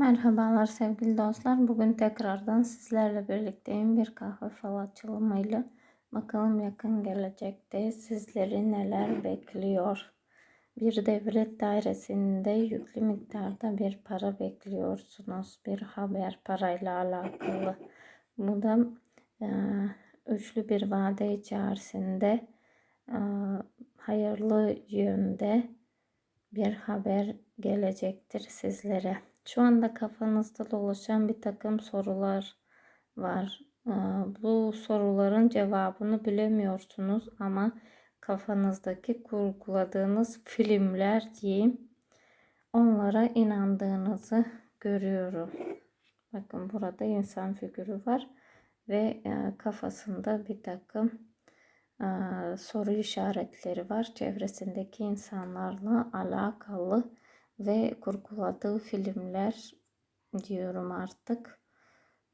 Merhabalar sevgili dostlar. Bugün tekrardan sizlerle birlikteyim bir kahve fal açılımıyla. Bakalım yakın gelecekte sizleri neler bekliyor. Bir devlet dairesinde yüklü miktarda bir para bekliyorsunuz. Bir haber parayla alakalı. Bu da e, üçlü bir vade içerisinde e, hayırlı yönde bir haber gelecektir sizlere. Şu anda kafanızda dolaşan bir takım sorular var. Ee, bu soruların cevabını bilemiyorsunuz ama kafanızdaki kurguladığınız filmler diyeyim onlara inandığınızı görüyorum. Bakın burada insan figürü var ve e, kafasında bir takım e, soru işaretleri var. Çevresindeki insanlarla alakalı ve kurguladığı filmler diyorum artık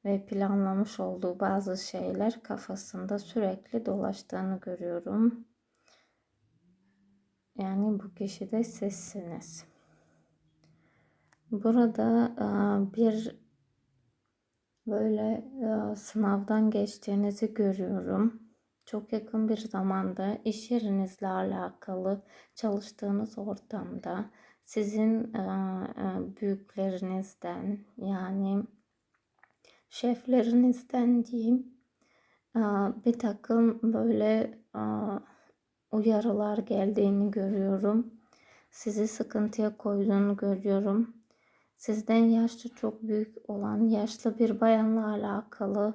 ve planlamış olduğu bazı şeyler kafasında sürekli dolaştığını görüyorum. Yani bu kişi de sizsiniz. Burada bir böyle sınavdan geçtiğinizi görüyorum. Çok yakın bir zamanda iş yerinizle alakalı çalıştığınız ortamda sizin büyüklerinizden yani şeflerinizden diyeyim bir takım böyle uyarılar geldiğini görüyorum. Sizi sıkıntıya koyduğunu görüyorum. Sizden yaşlı çok büyük olan yaşlı bir bayanla alakalı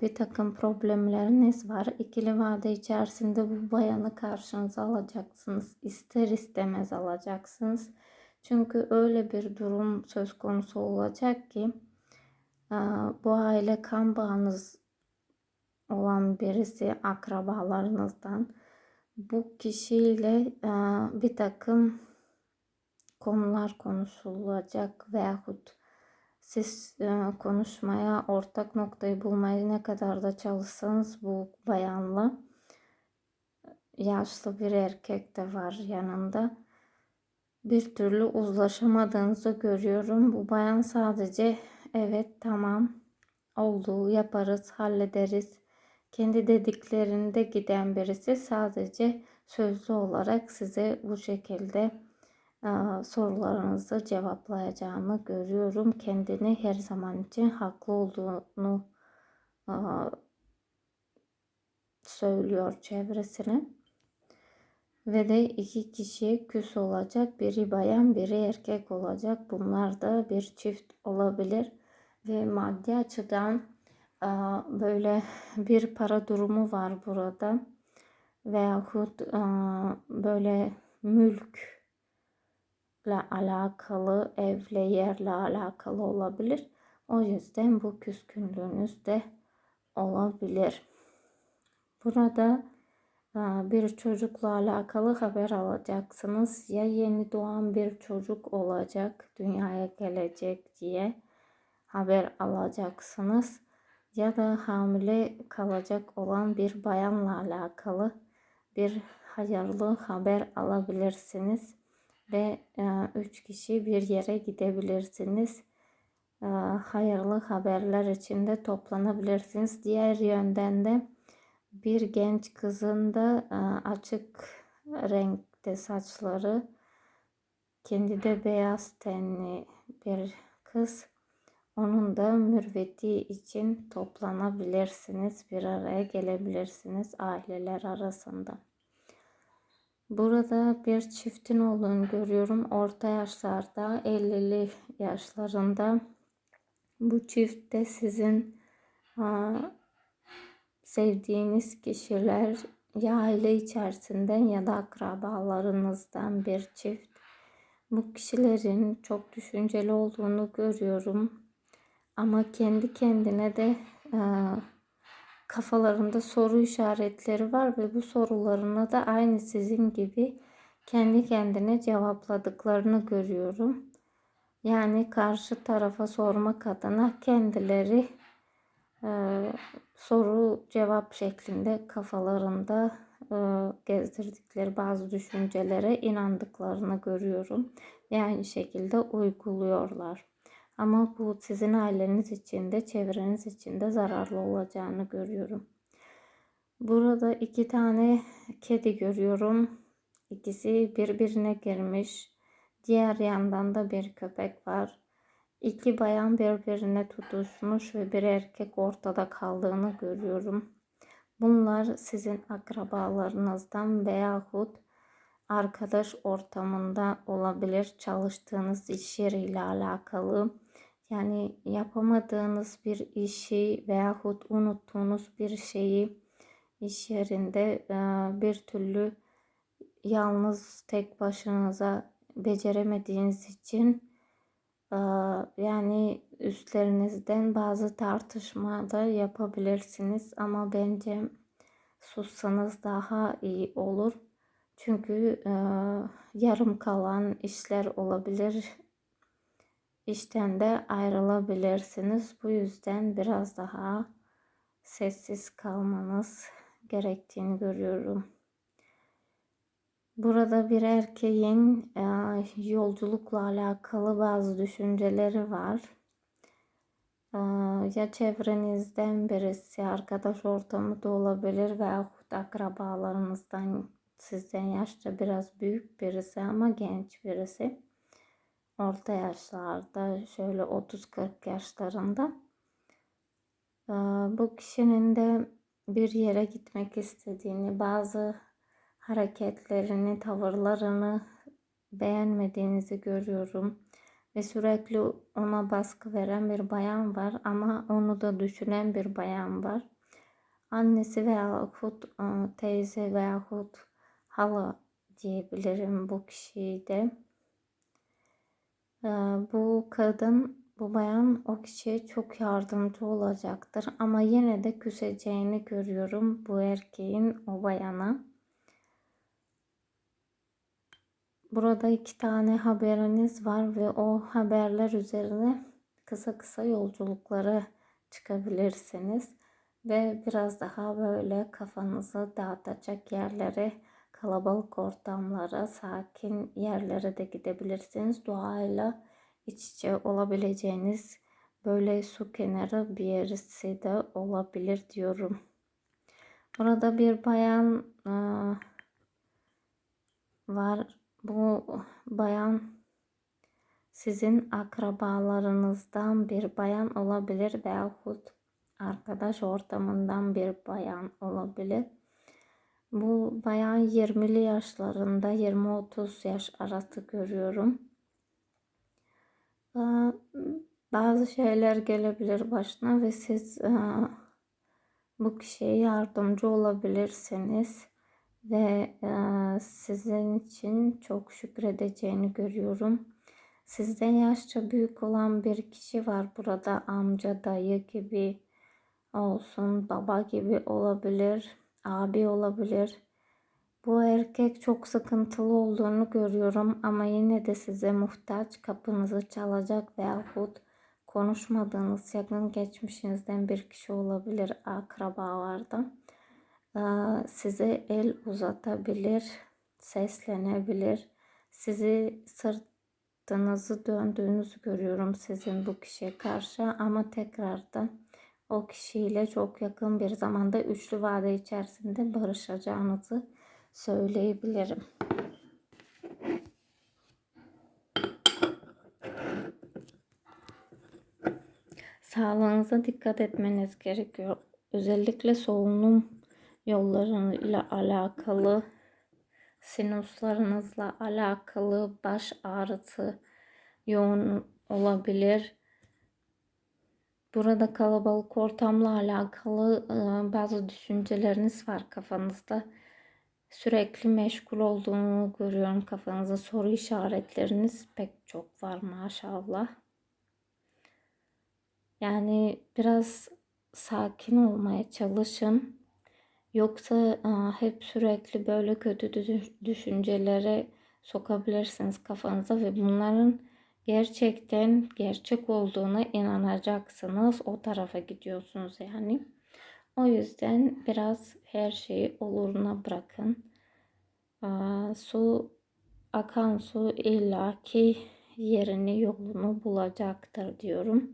bir takım problemleriniz var. İkili vade içerisinde bu bayanı karşınıza alacaksınız. İster istemez alacaksınız. Çünkü öyle bir durum söz konusu olacak ki e, bu aile kan bağınız olan birisi akrabalarınızdan bu kişiyle e, bir takım konular konuşulacak veyahut siz e, konuşmaya, ortak noktayı bulmaya ne kadar da çalışsanız bu bayanla yaşlı bir erkek de var yanında. Bir türlü uzlaşamadığınızı görüyorum. Bu bayan sadece evet tamam oldu yaparız hallederiz. Kendi dediklerinde giden birisi sadece sözlü olarak size bu şekilde sorularınızı cevaplayacağını görüyorum. Kendini her zaman için haklı olduğunu söylüyor çevresine. Ve de iki kişi küs olacak. Biri bayan, biri erkek olacak. Bunlar da bir çift olabilir. Ve maddi açıdan böyle bir para durumu var burada. Veyahut böyle mülk alakalı, evle, yerle alakalı olabilir. O yüzden bu küskünlüğünüz de olabilir. Burada e, bir çocukla alakalı haber alacaksınız. Ya yeni doğan bir çocuk olacak, dünyaya gelecek diye haber alacaksınız. Ya da hamile kalacak olan bir bayanla alakalı bir hayırlı haber alabilirsiniz ve e, üç kişi bir yere gidebilirsiniz. E, hayırlı haberler için de toplanabilirsiniz. Diğer yönden de bir genç kızın da e, açık renkte saçları, kendi de beyaz tenli bir kız. Onun da mürveti için toplanabilirsiniz, bir araya gelebilirsiniz aileler arasında. Burada bir çiftin olduğunu görüyorum. Orta yaşlarda, 50'li yaşlarında. Bu çift de sizin ha, sevdiğiniz kişiler ya aile içerisinden ya da akrabalarınızdan bir çift. Bu kişilerin çok düşünceli olduğunu görüyorum. Ama kendi kendine de e, kafalarında soru işaretleri var ve bu sorularına da aynı sizin gibi kendi kendine cevapladıklarını görüyorum. Yani karşı tarafa sormak adına kendileri e, soru cevap şeklinde kafalarında e, gezdirdikleri bazı düşüncelere inandıklarını görüyorum. Yani şekilde uyguluyorlar. Ama bu sizin aileniz için de çevreniz için de zararlı olacağını görüyorum. Burada iki tane kedi görüyorum. İkisi birbirine girmiş. Diğer yandan da bir köpek var. İki bayan birbirine tutuşmuş ve bir erkek ortada kaldığını görüyorum. Bunlar sizin akrabalarınızdan veyahut arkadaş ortamında olabilir. Çalıştığınız iş yeriyle alakalı. Yani yapamadığınız bir işi veyahut unuttuğunuz bir şeyi iş yerinde bir türlü yalnız tek başınıza beceremediğiniz için yani üstlerinizden bazı tartışma da yapabilirsiniz ama bence sussanız daha iyi olur. Çünkü yarım kalan işler olabilir. İşten de ayrılabilirsiniz. Bu yüzden biraz daha sessiz kalmanız gerektiğini görüyorum. Burada bir erkeğin e, yolculukla alakalı bazı düşünceleri var. E, ya çevrenizden birisi, arkadaş ortamı da olabilir veyahut akrabalarınızdan sizden yaşça biraz büyük birisi ama genç birisi. Orta yaşlarda şöyle 30-40 yaşlarında. E, bu kişinin de bir yere gitmek istediğini, bazı hareketlerini, tavırlarını beğenmediğinizi görüyorum. Ve sürekli ona baskı veren bir bayan var ama onu da düşünen bir bayan var. Annesi veyahut e, teyze veyahut hala diyebilirim bu kişiyi de. E, bu kadın, bu bayan o kişiye çok yardımcı olacaktır. Ama yine de küseceğini görüyorum bu erkeğin o bayana. Burada iki tane haberiniz var ve o haberler üzerine kısa kısa yolculuklara çıkabilirsiniz. Ve biraz daha böyle kafanızı dağıtacak yerlere, kalabalık ortamlara, sakin yerlere de gidebilirsiniz. Doğayla iç içe olabileceğiniz böyle su kenarı bir yerisi de olabilir diyorum. Burada bir bayan var bu bayan sizin akrabalarınızdan bir bayan olabilir veyahut arkadaş ortamından bir bayan olabilir. Bu bayan 20'li yaşlarında 20-30 yaş arası görüyorum. Bazı şeyler gelebilir başına ve siz bu kişiye yardımcı olabilirsiniz ve e, sizin için çok şükredeceğini görüyorum. Sizden yaşça büyük olan bir kişi var burada amca, dayı gibi olsun, baba gibi olabilir, abi olabilir. Bu erkek çok sıkıntılı olduğunu görüyorum ama yine de size muhtaç kapınızı çalacak veyahut konuşmadığınız yakın geçmişinizden bir kişi olabilir akrabalardan size el uzatabilir, seslenebilir. Sizi sırtınızı döndüğünüzü görüyorum sizin bu kişiye karşı ama tekrardan o kişiyle çok yakın bir zamanda üçlü vade içerisinde barışacağınızı söyleyebilirim. Sağlığınıza dikkat etmeniz gerekiyor. Özellikle solunum yollarıyla alakalı, sinuslarınızla alakalı baş ağrısı yoğun olabilir. Burada kalabalık ortamla alakalı e, bazı düşünceleriniz var kafanızda. Sürekli meşgul olduğunu görüyorum kafanızda. Soru işaretleriniz pek çok var maşallah. Yani biraz sakin olmaya çalışın. Yoksa hep sürekli böyle kötü düşüncelere sokabilirsiniz kafanıza ve bunların gerçekten gerçek olduğuna inanacaksınız. O tarafa gidiyorsunuz yani. O yüzden biraz her şeyi oluruna bırakın. Su akan su illaki yerini yolunu bulacaktır diyorum.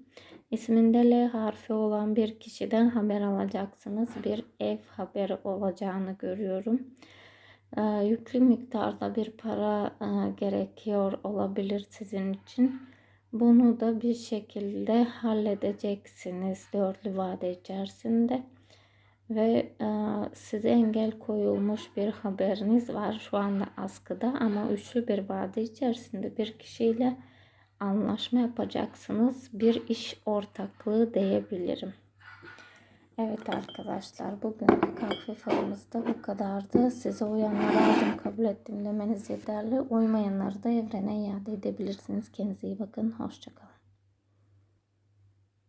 İsminde L harfi olan bir kişiden haber alacaksınız. Bir ev haberi olacağını görüyorum. Ee, yüklü miktarda bir para e, gerekiyor olabilir sizin için. Bunu da bir şekilde halledeceksiniz dörtlü vade içerisinde. Ve e, size engel koyulmuş bir haberiniz var şu anda askıda ama üçlü bir vade içerisinde bir kişiyle anlaşma yapacaksınız. Bir iş ortaklığı diyebilirim. Evet arkadaşlar bugünkü kahve falımız da bu kadardı. Size uyanları aldım kabul ettim demeniz yeterli. Uymayanları da evrene iade edebilirsiniz. Kendinize iyi bakın. Hoşçakalın.